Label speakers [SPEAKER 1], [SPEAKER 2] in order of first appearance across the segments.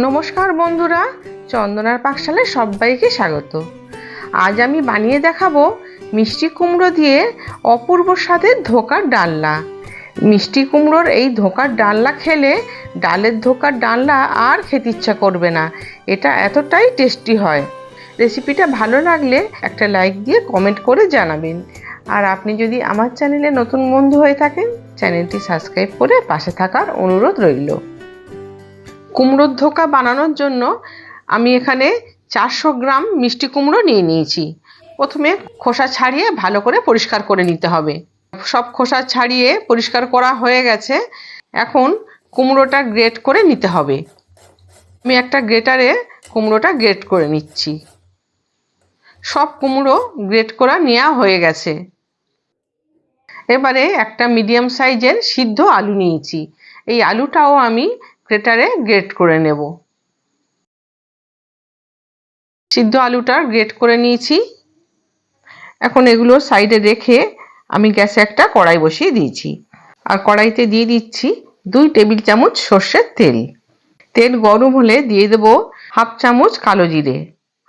[SPEAKER 1] নমস্কার বন্ধুরা, চন্দনার পাকশালে সবাইকে স্বাগত। আজ আমি বানিয়ে দেখাবো মিষ্টি কুমড়ো দিয়ে অপূর্ব স্বাদের ধোকার ডালনা। মিষ্টি কুমড়োর এই ধোকার ডালনা খেলে ডালের ধোকার ডালনা আর খেতে ইচ্ছা করবে না, এটা এতটাই টেস্টি হয়। রেসিপিটা ভালো লাগলে একটা লাইক দিয়ে কমেন্ট করে জানাবেন। আর আপনি যদি আমার চ্যানেলে নতুন বন্ধু হয়ে থাকেন, চ্যানেলটি সাবস্ক্রাইব করে পাশে থাকার অনুরোধ রইল। কুমড়োর ধোকা বানানোর জন্য আমি এখানে চারশো গ্রাম মিষ্টি কুমড়ো নিয়ে নিয়েছি। প্রথমে খোসা ছাড়িয়ে ভালো করে পরিষ্কার করে নিতে হবে। সব খোসা ছাড়িয়ে পরিষ্কার করা হয়ে গেছে। এখন কুমড়োটা গ্রেট করে নিতে হবে। আমি একটা গ্রেটারে কুমড়োটা গ্রেট করে নিচ্ছি। সব কুমড়ো গ্রেট করা নেওয়া হয়ে গেছে। এবারে একটা মিডিয়াম সাইজের সিদ্ধ আলু নিয়েছি। এই আলুটাও আমি গ্রেটারে গ্রেট করে নেব। সিদ্ধ আলুটা গ্রেট করে নিয়েছি। এখন এগুলো সাইডে রেখে আমি গ্যাসে একটা কড়াই বসিয়ে দিয়েছি। আর কড়াইতে দিয়ে দিচ্ছি দুই টেবিল চামচ সর্ষের তেল। তেল গরম হলে দিয়ে দেব হাফ চামচ কালো জিরে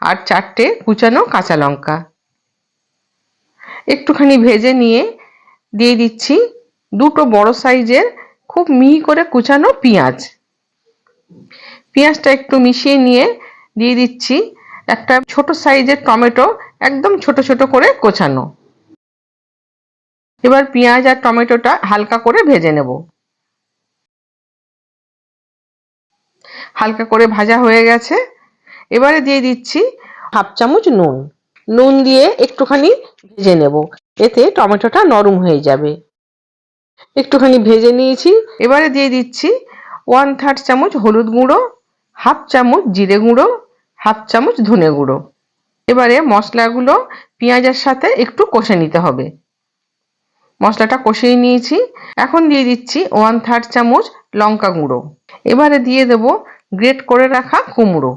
[SPEAKER 1] আর চারটে কুচানো কাঁচা লঙ্কা। একটুখানি ভেজে নিয়ে দিয়ে দিচ্ছি দুটো বড় সাইজের খুব মিহি করে কুচানো পেঁয়াজ। পেঁয়াজটা একটু মিশিয়ে নিয়ে দিয়ে দিচ্ছি। একটা ছোট সাইজের টমেটো একদম ছোট ছোট করে কোচানো। এবার পেঁয়াজ আর টমেটোটা হালকা করে ভেজে নেব। হালকা করে ভাজা হয়ে গেছে। এবারে দিয়ে দিচ্ছি হাফ চামচ নুন। নুন দিয়ে একটুখানি ভেজে নেব। এতে টমেটোটা নরম হয়ে যাবে। একটুখানি ভেজে নিয়েছি। এবারে দিয়ে দিচ্ছি ওয়ান থার্ড চামচ হলুদ গুঁড়ো, হাফ চামচ জিরে গুঁড়ো, হাফ চামচ ধনে গুঁড়ো। এবারে মশলাগুলো পেঁয়াজের সাথে একটু কষে নিতে হবে। মশলাটা কষিয়ে নিয়েছি। এখন দিয়ে দিচ্ছি ওয়ান থার্ড চামচ লঙ্কা গুঁড়ো। এবারে দিয়ে দেব গ্রেট করে রাখা কুমড়ো।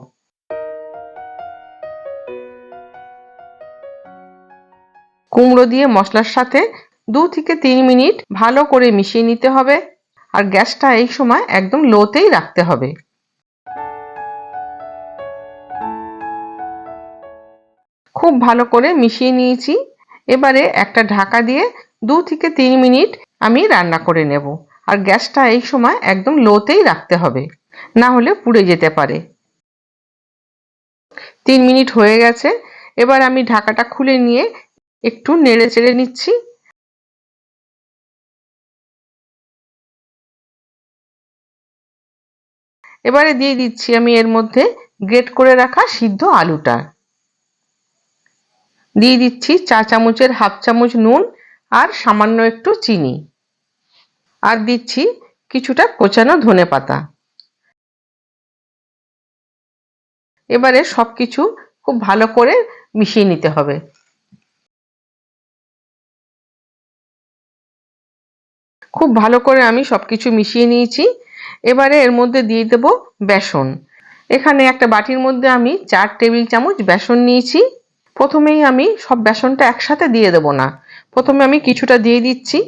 [SPEAKER 1] কুমড়ো দিয়ে মশলার সাথে দু থেকে তিন মিনিট ভালো করে মিশিয়ে নিতে হবে। আর গ্যাসটা এই সময় একদম লোতেই রাখতে হবে। খুব ভালো করে মিশিয়ে নিয়েছি। এবারে একটা ঢাকা দিয়ে দু থেকে তিন মিনিট আমি রান্না করে নেব। আর গ্যাসটা এই সময় একদম লোতেই রাখতে হবে। না হলে পুড়ে যেতে পারে। তিন মিনিট হয়ে গেছে। এবার আমি ঢাকাটা খুলে নিয়ে একটু নেড়ে চেড়ে নিচ্ছি। এবারে দিয়ে দিচ্ছি আমি এর মধ্যে গ্রেট করে রাখা সিদ্ধ আলুটা। দিয়ে দিচ্ছি চা চামচের হাফ চামচ নুন আর সামান্য একটু চিনি। আর দিচ্ছি কিছুটা কোচানো ধনে পাতা। এবারে সবকিছু খুব ভালো করে মিশিয়ে নিতে হবে। খুব ভালো করে আমি সবকিছু মিশিয়ে নিয়েছি। এবারে এর মধ্যে দিয়ে দেব বেসন। এখানে একটা বাটির মধ্যে আমি চার টেবিল চামচ বেসন নিয়েছি। প্রথমেই আমি সব বেসনটা একসাথে দিয়ে দেব না। প্রথমে আমি কিছুটা দিয়ে দিচ্ছি,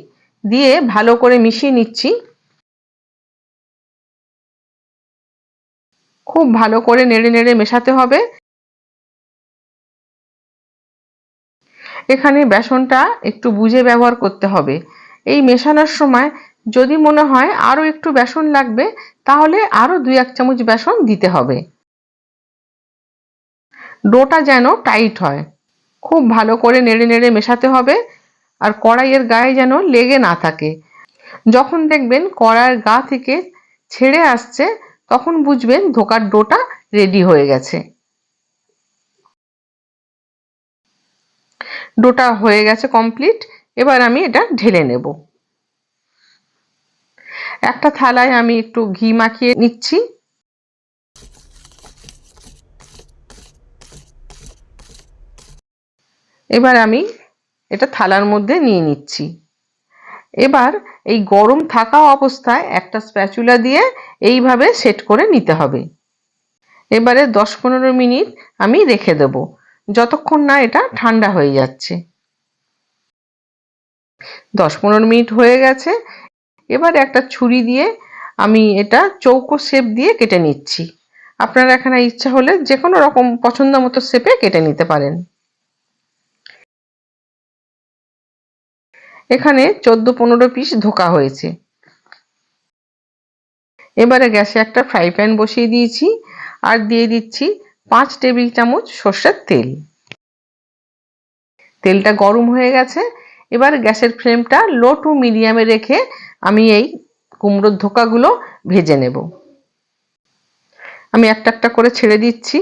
[SPEAKER 1] দিয়ে ভালো করে মিশিয়ে নিচ্ছি। খুব ভালো করে নেড়ে নেড়ে মেশাতে হবে। এখানে বেসনটা একটু বুঝে ব্যবহার করতে হবে। এই মেশানোর সময় যদি মনে হয় আরও একটু বেসন লাগবে, তাহলে আরও দুই এক চামচ বেসন দিতে হবে। ডোটা যেন টাইট হয়। খুব ভালো করে নেড়ে নেড়ে মেশাতে হবে আর কড়াইয়ের গায়ে যেন লেগে না থাকে। যখন দেখবেন কড়াইয়ের গা থেকে ছেড়ে আসছে, তখন বুঝবেন ধোকার ডোটা রেডি হয়ে গেছে। ডোটা হয়ে গেছে কমপ্লিট। এবার আমি এটা ঢেলে নেব। একটা থালায় আমি একটু ঘি মাখিয়ে নিচ্ছি। এবার আমি এটা থালার মধ্যে নিয়ে নিচ্ছি। এবার এই গরম থাকা অবস্থায় একটা স্প্যাচুলা দিয়ে এইভাবে সেট করে নিতে হবে। এবারে দশ পনেরো মিনিট আমি রেখে দেব, যতক্ষণ না এটা ঠান্ডা হয়ে যাচ্ছে। দশ পনেরো মিনিট হয়ে গেছে এবার একটা ছুরি দিয়ে আমি এটা চৌকো শেপ দিয়ে কেটে নিচ্ছি। আপনারা এখানে ইচ্ছা হলে যে কোনো রকম পছন্দ মতো শেপে কেটে নিতে পারেন। এখানে চোদ্দ পনেরো পিস ধোকা হয়েছে। এবারে গ্যাসে একটা ফ্রাই প্যান বসিয়ে দিয়েছি আর দিয়ে দিচ্ছি পাঁচ টেবিল চামচ সর্ষের তেল। তেলটা গরম হয়ে গেছে। এবার গ্যাসের ফ্লেমটা লো টু মিডিয়ামে রেখে আমি এই কুমড়োর ধোকাগুলো ভেজে নেব। আমি একটা একটা করে ছেড়ে দিচ্ছি।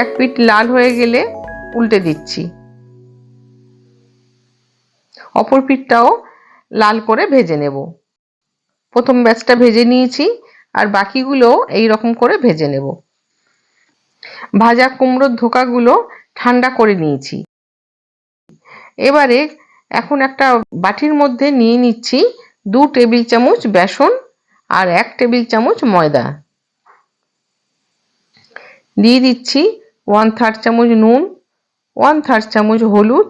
[SPEAKER 1] এক পিঠ লাল হয়ে গেলে উল্টে দিচ্ছি। অপর পিঠটাও লাল করে ভেজে নেব। প্রথম ব্যাচটা ভেজে নিয়েছি, আর বাকিগুলো এই রকম করে ভেজে নেব। ভাজা কুমড়োর ধোকাগুলো ঠান্ডা করে নিয়েছি। এবারে এখন একটা বাটির মধ্যে নিয়ে নিচ্ছি দু টেবিল চামচ বেসন আর এক টেবিল চামচ ময়দা। দিয়ে দিচ্ছি ওয়ান থার্ড চামচ নুন ওয়ান থার্ড চামচ হলুদ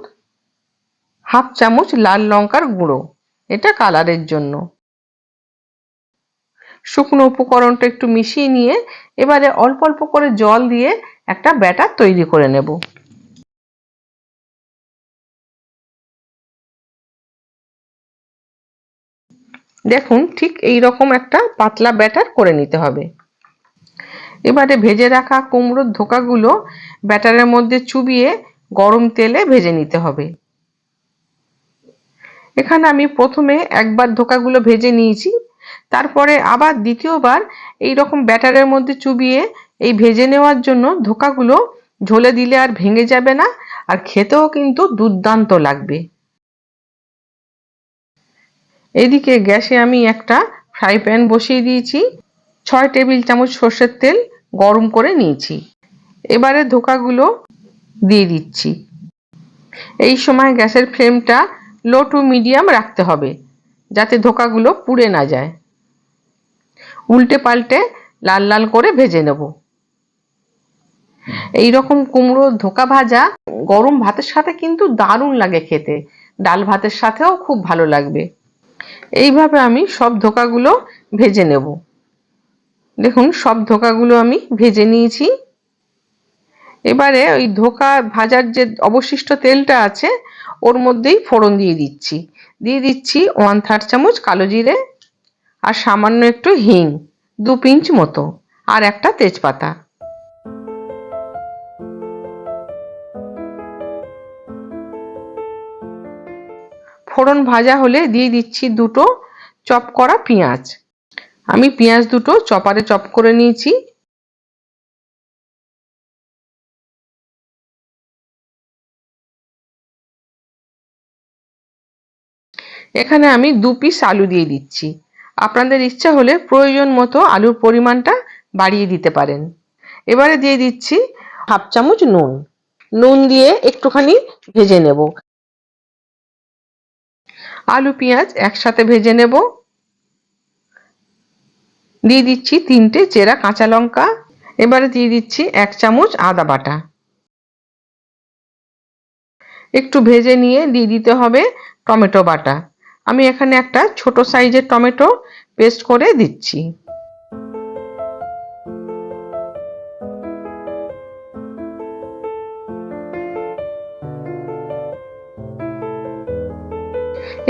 [SPEAKER 1] হাফ চামচ লাল লঙ্কার গুঁড়ো। এটা কালারের জন্য। শুকনো উপকরণটা একটু মিশিয়ে নিয়ে এবারে অল্প অল্প করে জল দিয়ে একটা ব্যাটার তৈরি করে নেব। দেখুন, ঠিক এই রকম একটা পাতলা ব্যাটার করে নিতে হবে। এবারে ভেজে রাখা কুমড়োর ধোকাগুলো ব্যাটারের মধ্যে চুবিয়ে গরম তেলে ভেজে নিতে হবে। এখানে আমি প্রথমে একবার ধোকাগুলো ভেজে নিয়েছি তারপরে আবার দ্বিতীয়বার এই রকম ব্যাটারের মধ্যে চুবিয়ে এই ভেজে নেওয়ার জন্য ধোকাগুলো ঝোলে দিলে আর ভেঙে যাবে না, আর খেতেও কিন্তু দুর্দান্ত লাগবে। এদিকে গ্যাসে আমি একটা ফ্রাই প্যান বসিয়ে দিয়েছি, ছয় টেবিল চামচ সর্ষের তেল গরম করে নিয়েছি। এবারে ধোকাগুলো দিয়ে দিচ্ছি। এই সময় গ্যাসের ফ্লেমটা লো টু মিডিয়াম রাখতে হবে, যাতে ধোকাগুলো পুড়ে না যায়। উল্টে পাল্টে লাল লাল করে ভেজে নেব। এই রকম কুমড়ো ধোকা ভাজা, গরম ভাতের সাথে কিন্তু দারুণ লাগে খেতে। ডাল ভাতের সাথেও খুব ভালো লাগবে। এইভাবে আমি সব ধোকাগুলো ভেজে নেব। দেখুন, সব ধোকাগুলো আমি ভেজে নিয়েছি। এবারে ওই ধোকা ভাজার যে অবশিষ্ট তেলটা আছে, ওর মধ্যেই ফোড়ন দিয়ে দিচ্ছি। দিয়ে দিচ্ছি ওয়ান থার্ড চামচ কালো জিরে আর সামান্য একটু হিং, দু পিঞ্চ মতো, আর একটা তেজপাতা। ফোড়ন ভাজা হলে দিয়ে দিচ্ছি দুটো চপ করা পেঁয়াজ। আমি পেঁয়াজ দুটো চপারে চপ করে নিয়েছি। এখানে আমি দু পিস আলু দিয়ে দিচ্ছি। আপনাদের ইচ্ছা হলে প্রয়োজন মতো আলুর পরিমাণটা বাড়িয়ে দিতে পারেন। এবারে দিয়ে দিচ্ছি হাফ চামচ নুন। নুন দিয়ে একটুখানি ভেজে নেব। আলু, পেঁয়াজ একসাথে ভেজে নেব। দিয়ে দিচ্ছি তিনটে চেরা কাঁচা লঙ্কা। এবারে দিয়ে দিচ্ছি এক চামচ আদা বাটা। একটু ভেজে নিয়ে দিয়ে দিতে হবে টমেটো বাটা। আমি এখানে একটা ছোট সাইজের টমেটো পেস্ট করে দিচ্ছি।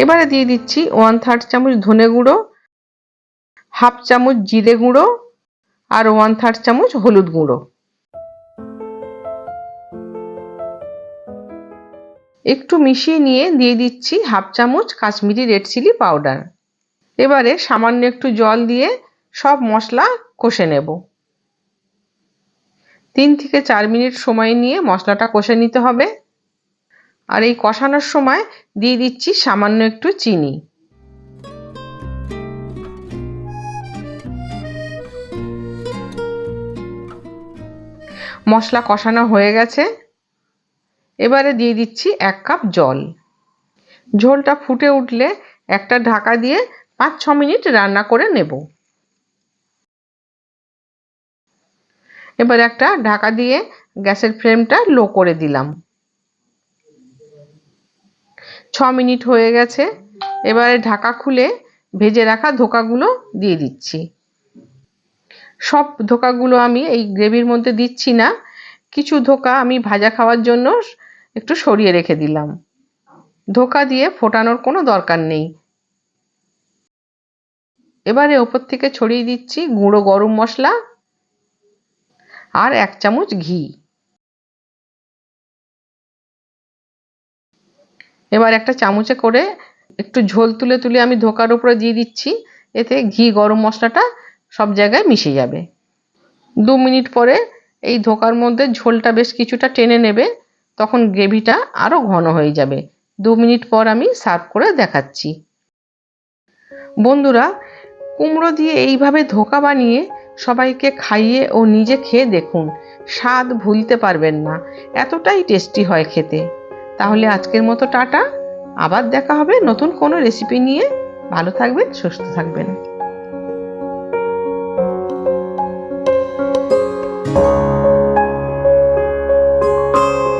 [SPEAKER 1] এবারে দিয়ে দিচ্ছি ওয়ান থার্ড চামচ ধনে গুঁড়ো হাফ চামচ জিরে গুঁড়ো আর ওয়ান থার্ড চামচ হলুদ গুঁড়ো। একটু মিশিয়ে নিয়ে দিয়ে দিচ্ছি হাফ চামচ কাশ্মীরি রেড চিলি পাউডার। এবারে সামান্য একটু জল দিয়ে সব মশলা কষে নেব। তিন থেকে চার মিনিট সময় নিয়ে মশলাটা কষে নিতে হবে। আর এই কষানোর সময় দিয়ে দিচ্ছি সামান্য একটু চিনি। মশলা কষানো হয়ে গেছে। এবারে দিয়ে দিচ্ছি এক কাপ জল। ঝোলটা ফুটে উঠলে একটা ঢাকা দিয়ে পাঁচ ছ মিনিট রান্না করে নেব। এবার একটা ঢাকা দিয়ে গ্যাসের ফ্লেমটা লো করে দিলাম। ছ মিনিট হয়ে গেছে। এবারে ঢাকা খুলে ভেজে রাখা ধোকাগুলো দিয়ে দিচ্ছি। সব ধোকাগুলো আমি এই গ্রেভির মধ্যে দিচ্ছি না। কিছু ধোকা আমি ভাজা খাওয়ার জন্য একটু সরিয়ে রেখে দিলাম। ধোকা দিয়ে ফোটানোর কোনো দরকার নেই। এবারে ওপর থেকে ছড়িয়ে দিচ্ছি গুঁড়ো গরম মশলা আর এক চামচ ঘি। এবার একটা চামচে করে একটু ঝোল তুলে তুলে আমি ধোকার উপরে দিয়ে দিচ্ছি। এতে ঘি গরম মশলাটা সব জায়গায় মিশে যাবে। দু মিনিট পরে এই ধোকার মধ্যে ঝোলটা বেশ কিছুটা টেনে নেবে। তখন গ্রেভিটা আরও ঘন হয়ে যাবে। দু মিনিট পর আমি সার্ভ করে দেখাচ্ছি। বন্ধুরা, কুমড়ো দিয়ে এইভাবে ধোকা বানিয়ে সবাইকে খাইয়ে ও নিজে খেয়ে দেখুন। স্বাদ ভুলতে পারবেন না। এতটাই টেস্টি হয় খেতে। তাহলে আজকের মতো টাটা। আবার দেখা হবে নতুন কোনো রেসিপি নিয়ে। ভালো থাকবেন, সুস্থ থাকবেন।